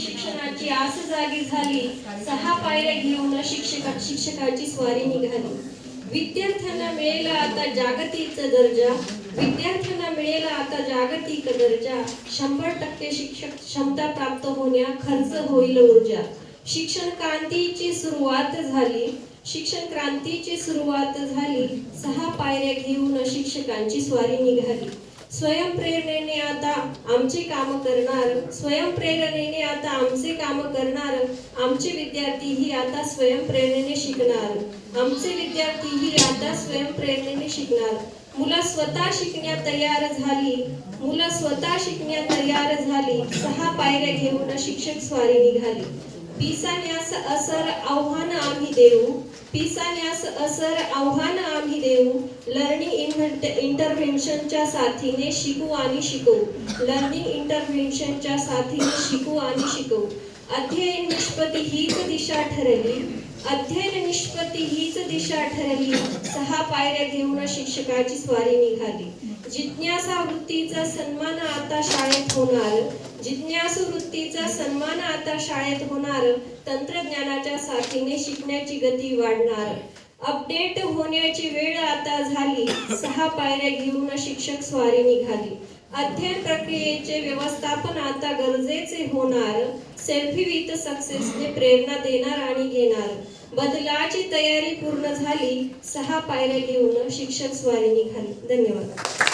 शिक्षणाची आस जागी झाली सहा पायऱ्या घेऊन शिक्षक शिक्षकाची स्वारी निघाली. विद्यार्थ्यांना मिळेल आता जागतिक दर्जा. विद्यार्थ्यांना मिळेल आता जागतिक दर्जा. शंभर टक्के शिक्षक क्षमता प्राप्त होण्या खर्च होईल ऊर्जा. शिक्षण क्रांतीची सुरुवात झाली. शिक्षण क्रांतीची सुरुवात झाली. सहा पायऱ्या घेऊन शिक्षकांची स्वारी निघाली. स्वयंप्रेरणेने आता आमची काम करणार स्वयंप्रेरणेने आता आमचे काम करणार आमचे विद्यार्थीही आता स्वयंप्रेरणेने शिकणार. आमचे विद्यार्थीही आता स्वयंप्रेरणेने शिकणार. मुलं स्वतः शिकण्यात तयार झाली मुलं स्वतः शिकण्यात तयार झाली सहा पायऱ्या घेऊन शिक्षक स्वारी निघाली. पिसान्यास असर आव्हान आम्ही देऊ पिसान्यास असर आव्हान आम्ही देऊ लर्निंग इंटरव्हेन्शनच्या साथीने शिकू आणि शिकवू लर्निंग इंटरव्हेन्शनच्या साथीने शिकू आणि शिकवू अध्ययन निष्पत्ती हीच दिशा ठरली. अध्ययन निष्पत्ती हीच दिशा ठरली. सहा पायऱ्या घेऊन शिक्षकाची स्वारी निघाली. जिज्ञासा वृत्तीचा सन्मान आता शाळेत होणार. जिज्ञासू वृत्तीचा सन्मान आता शाळेत होणार. तंत्रज्ञानाच्या साथीने शिकण्याची गती वाढणार. अपडेट होण्याची वेळ आता झाली. सहा पायऱ्या घेऊन शिक्षक स्वारी निघाली. अध्ययन प्रक्रियेचे व्यवस्थापन आता गरजेचे होणार. सेल्फी विथ सक्सेसने प्रेरणा देणार आणि घेणार. बदलाची तयारी पूर्ण झाली. सहा पायऱ्या घेऊन शिक्षक स्वारी निघाली. धन्यवाद.